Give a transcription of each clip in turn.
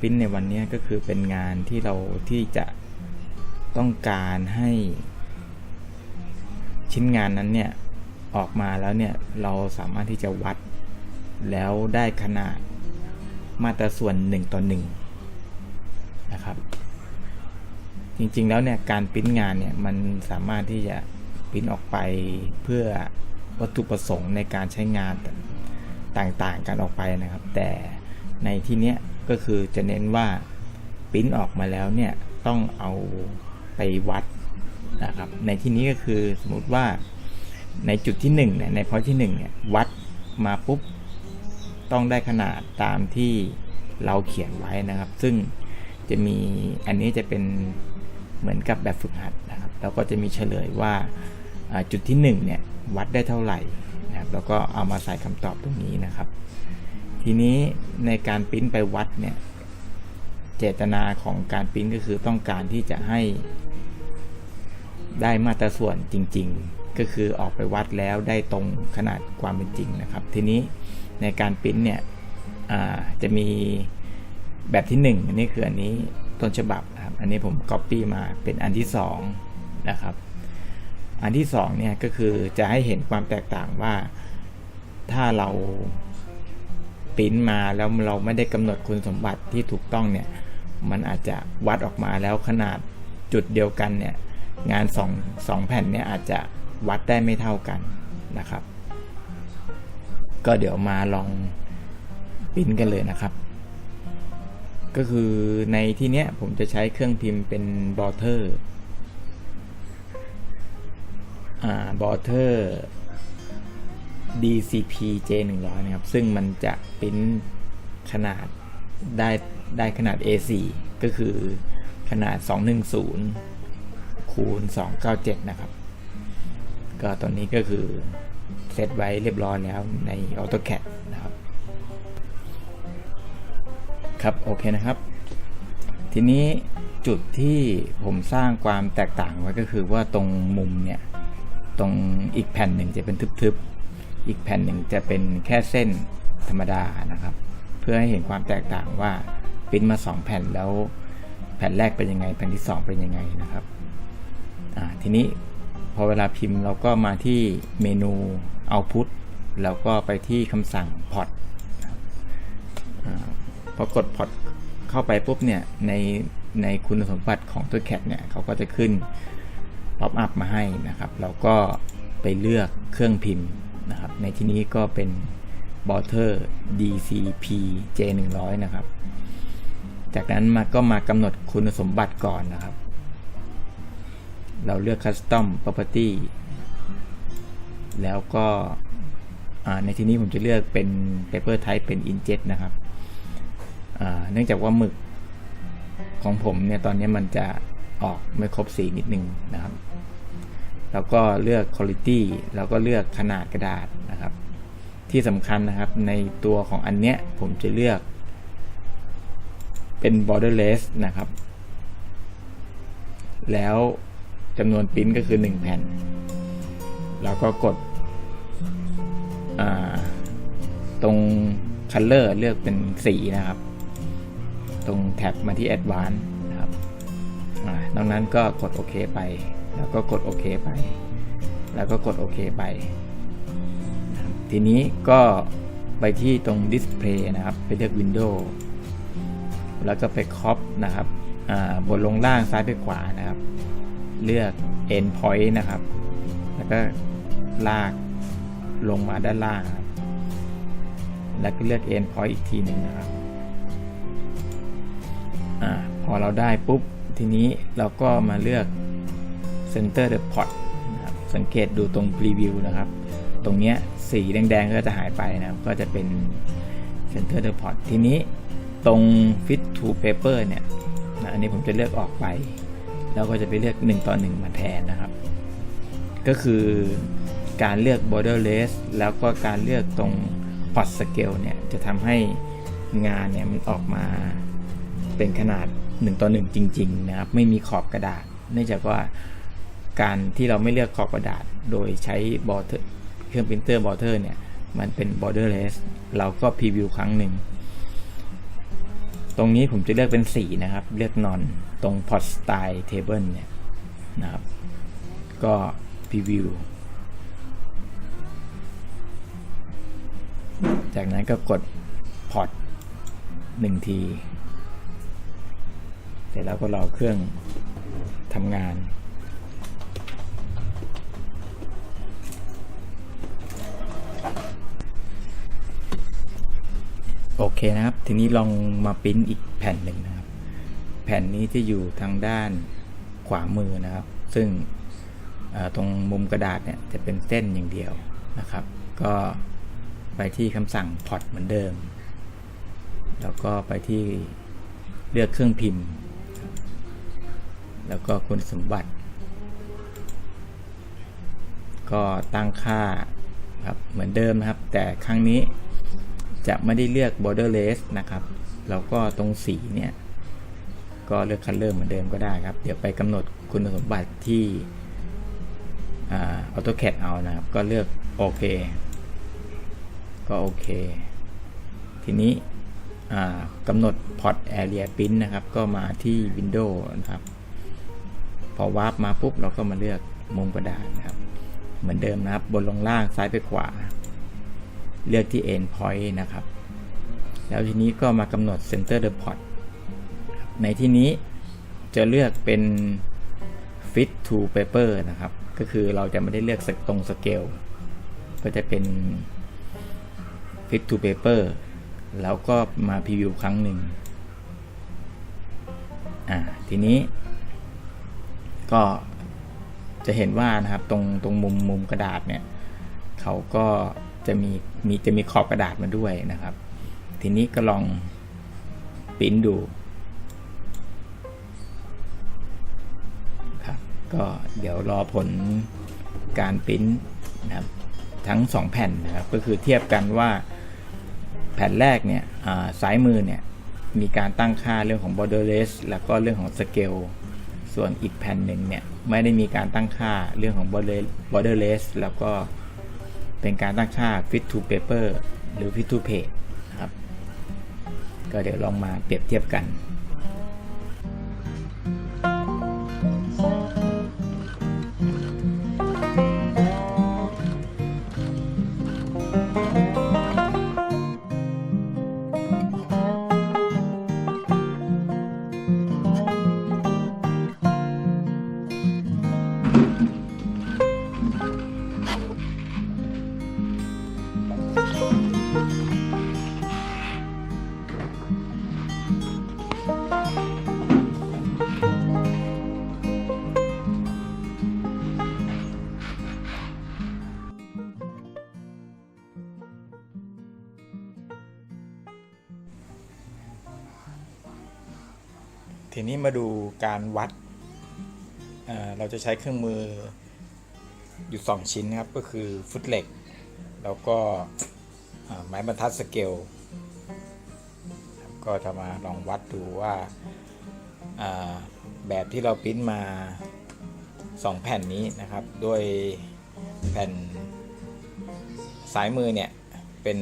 ปริ้นในวันนี้ก็คือเป็นงานที่เราที่จะต้องการให้ชิ้นงานนั้นเนี่ยออกมาแล้วเนี่ยเราสามารถที่จะวัดแล้วได้ขนาดมาตราส่วน 1 ต่อ1นะครับ จริงๆแล้วเนี่ยการปิ้นงานเนี่ยมันสามารถที่จะปิ้นออกไปเพื่อวัตถุประสงค์ในการใช้งานต่างๆ กันออกไปนะครับ แต่ในที่เนี้ย ก็คือจะเน้นว่าปริ้นออกมาแล้วเนี่ยต้องเอาไปวัดนะครับ ในที่นี้ก็คือสมมติว่าในจุดที่1เนี่ยในพอยที่1เนี่ยวัดมาปุ๊บต้องได้ขนาดตามที่เราเขียนไว้นะครับ ซึ่งจะมีอันนี้จะเป็นเหมือนกับแบบฝึกหัดนะครับ แล้วก็จะมีเฉลยว่าอ่าจุดที่1เนี่ยวัดได้เท่าไหร่นะครับแล้วก็เอามาใส่คำตอบตรงนี้นะครับ ทีนี้ในการปริ้นไปวัดเนี่ย เจตนาของการปริ้นก็คือต้องการที่จะให้ได้มาตราส่วนจริง ๆ ก็คือออกไปวัดแล้วได้ตรงขนาดความเป็นจริงนะครับ ทีนี้ในการปริ้นเนี่ยจะมีแบบที่ 1 อันนี้คืออันนี้ต้นฉบับนะครับ อันนี้ผม Copy มาเป็นอันที่2นะครับ อันที่2เนี่ยก็คือจะให้เห็นความแตกต่างว่าถ้าเรา ปริ้นมาแล้วเราไม่ได้กำหนดคุณสมบัติที่ถูกต้องเนี่ยมันอาจจะวัดออกมาแล้วขนาดจุดเดียวกันเนี่ยงาน2 2แผ่นเนี่ยอาจจะวัดได้ไม่เท่ากันนะครับ ก็เดี๋ยวมาลองปริ้นกันเลยนะครับ ก็คือในที่เนี้ยผมจะใช้เครื่องพิมพ์เป็นบอเทอร์อ่าบอเทอร์ DCP J 1 0 0 นะครับ ซึ่งมันจะเปริ้นขนาดได้ได้ขนาด A4 ก็คือขนาด 210 คูณ 297 นะครับ ก็ตอนนี้ก็คือเซตไว้เรียบร้อยแล้วใน AutoCAD นะครับ ครับ โอเคนะครับ ทีนี้จุดที่ผมสร้างความแตกต่างไว้ก็คือว่าตรงมุมเนี่ย ตรงอีกแผ่นหนึ่งจะเป็นทึบๆ อีกแผ่นหนึ่งจะเป็นแค่เส้นธรรมดานะครับ เพื่อให้เห็นความแตกต่างว่าปริ้นมา 2 แผ่นแล้วแผ่นแรกเป็นยังไง แผ่นที่ 2 เป็นยังไงนะครับทีนี้พอเวลาพิมพ์เราก็มาที่เมนู Output แล้วก็ไปที่คำสั่ง Port อพอกด Port เข้าไปปุ๊บเนี่ยในในคุณสมบัติของตัว CAD เนี่ยเขาก็จะขึ้นป๊อปอัพมาให้นะครับ เราก็ไปเลือกเครื่องพิมพ์ นะครับ ในที่นี้ก็เป็น b o t e r DCP J 1 0 0 นะครับ จากนั้นมาก็มากำหนดคุณสมบัติก่อนนะครับ เราเลือก Custom Property แล้วก็ในที่นี้ผมจะเลือกเป็น Paper Type เป็น Inkjet นะครับ เนื่องจากว่าหมึกของผมเนี่ยตอนนี้มันจะออกไม่ครบสีนิดนึงนะครับ แล้วก็เลือก quality แล้วก็เลือกขนาดกระดาษนะครับ ที่สำคัญนะครับในตัวของอันเนี้ยผมจะเลือก เป็น borderless นะครับ แล้วจำนวนปิ้นก็คือ 1 แผ่น แล้วก็กดตรง color เลือกเป็นสีนะครับ ตรงแท็บมาที่ advanced นะครับนอกนั้นก็กดโอเคไป แล้วก็กดโอเคไป แล้วก็กดโอเคไป ทีนี้ก็ไปที่ตรง Display นะครับ ไปเลือก Windows แล้วก็ไปครอปนะครับบนลงล่างซ้ายไปขวานะครับ เลือก Endpoint นะครับ แล้วก็ลากลงมาด้านล่าง แล้วก็เลือก Endpoint อีกทีหนึ่งนะครับอพอเราได้ปุ๊บ ทีนี้เราก็มาเลือก Center the Pot นะครับสังเกตดูตรง Preview นะครับ ตรงเนี้ยสีแดงๆ ก็จะหายไปนะครับ ก็จะเป็น Center the Pot ทีนี้ตรง Fit to Paper เนี่ยนะอันนี้ผมจะเลือกออกไป แล้วก็จะไปเลือก 1 ต่อ 1 มาแทนนะครับ ก็คือการเลือก borderless แล้วก็การเลือกตรง pot scale เนี่ยจะทำให้งานเนี่ยมันออกมาเป็นขนาด 1 ต่อ 1 จริง ๆ นะครับ ไม่มีขอบกระดาษ เนื่องจากว่า การที่เราไม่เลือกขอบกระดาษ โดยใช้บอเทอร์เครื่องพิมพ์เตอร์บอเทอร์เนี่ยมันเป็น borderless เราก็พรีวิวครั้งหนึ่ง ตรงนี้ผมจะเลือกเป็นสีนะครับ เลือกนอนตรง pot style table เนี่ยนะครับ ก็พรีวิวจากนั้นก็กดพอร์ตหนึ่งที เสร็จแล้วก็รอเครื่องทำงาน โอเคนะครับ ทีนี้ลองมาปริ้นอีกแผ่นหนึ่งนะครับ แผ่นนี้จะอยู่ทางด้านขวามือนะครับ ซึ่งตรงมุมกระดาษเนี่ยจะเป็นเส้นอย่างเดียวนะครับ ก็ไปที่คำสั่งพอร์ตเหมือนเดิม แล้วก็ไปที่เลือกเครื่องพิมพ์ แล้วก็คุณสมบัติ ก็ตั้งค่าครับเหมือนเดิมนะครับ แต่ครั้งนี้ จะไม่ได้เลือก borderless นะครับ แล้วก็ตรงสีเนี่ย ก็เลือก color เหมือนเดิมก็ได้ครับ เดี๋ยวไปกำหนดคุณสมบัติที่ AutoCAD เอานะครับ ก็เลือกโอเค ก็โอเค ทีนี้กำหนด Port Area Print นะครับ ก็มาที่ Windows นะครับ พอวาร์ปมาปุ๊บเราก็มาเลือกมุมกระดาษนะครับ เหมือนเดิมนะครับ บนลงล่างซ้ายไปขวา เลือกที่ End Point นะครับ แล้วทีนี้ก็มากำหนด Center the Pot ในที่นี้จะเลือกเป็น Fit to Paper นะครับ ก็คือเราจะไม่ได้เลือกตรงสเกลก็จะเป็น Fit to Paper แล้วก็มาพรีวิวครั้งหนึ่งอ่าทีนี้ ก็จะเห็นว่านะครับตรงตรงมุมมุมกระดาษเนี่ย เขาก็ จะมีมีจะมีขอบกระดาษมาด้วยนะครับ ทีนี้ก็ลองปิ้นดูครับก็เดี๋ยวรอผลการปิ้นนะครับทั้ง 2 แผ่นนะครับก็คือเทียบกันว่าแผ่นแรกเนี่ยซ้ายมือเนี่ยมีการตั้งค่าเรื่องของ borderless แล้วก็เรื่องของ scale ส่วนอีกแผ่นหนึ่งเนี่ยไม่ได้มีการตั้งค่าเรื่องของ border- borderless แล้วก็ เป็นการตั้งค่า fit to paper หรือ fit to page นะครับ ก็เดี๋ยวลองมาเปรียบเทียบกัน ทีนี้มาดูการวัดเเราจะใช้เครื่องมืออยู่ 2 ชิ้นนะครับ ก็คือฟุตเหล็ก แล้วก็ไม้บรรทัดสเกลก็จะมาลองวัดดูว่าาแบบที่เราปริ้นมา 2 แผ่นนี้นะครับ โดยแผ่นซ้ายมือเนี่ย เป็น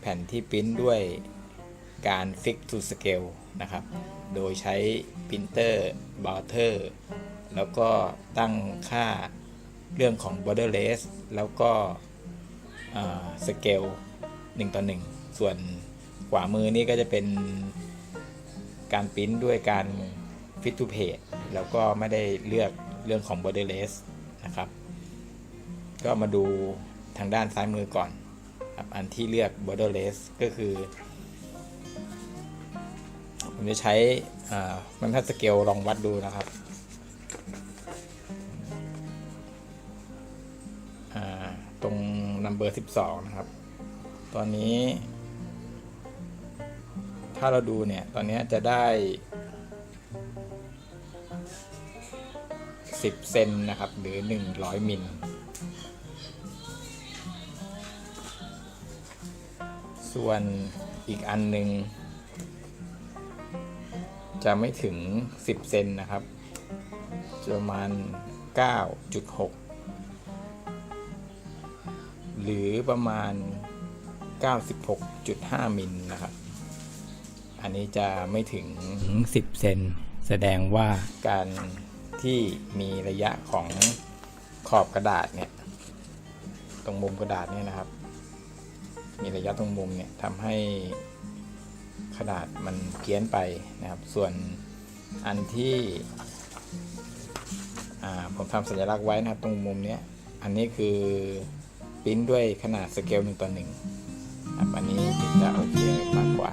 แผ่นที่ปริ้นด้วยการ fix to scale นะครับ โดยใช้ปรินเตอร์บาร์เทอร์แล้วก็ตั้งค่าเรื่องของ borderless แล้วก็สเกล1ต่อ1 ส่วนขวามือนี่ก็จะเป็นการปริ้นด้วยการ fit to page แล้วก็ไม่ได้เลือกเรื่องของ borderless นะครับ ก็มาดูทางด้านซ้ายมือก่อน อันที่เลือก borderless ก็คือ ผมจะใช้อ่าบรรทัดสเกลลองวัดดูนะครับตรงนัมเบอร์ 12 นะครับ ตอนนี้ ถ้าเราดูเนี่ย ตอนนี้จะได้ 10 เซนนะครับ หรือ 100 มิล ส่วนอีกอันหนึ่ง จะไม่ถึง 10 เซนนะครับจะประมาณ 9.6 หรือประมาณ 96.5 มิลนะครับ อันนี้จะไม่ถึง 10 เซนแสดงว่าการที่มีระยะของขอบกระดาษเนี่ย ตรงมุมกระดาษเนี่ยนะครับ มีระยะตรงมุมเนี่ยทำให้ ขนาดมันเพี้ยนไปนะครับ ส่วนอันที่ผมทำสัญลักษณ์ไว้นะครับตรงมุมนี้อันนี้คือปิ้นด้วยขนาดสเกลหนึ่งต่อหนึ่งครับอันนี้จะโอเคมากกว่า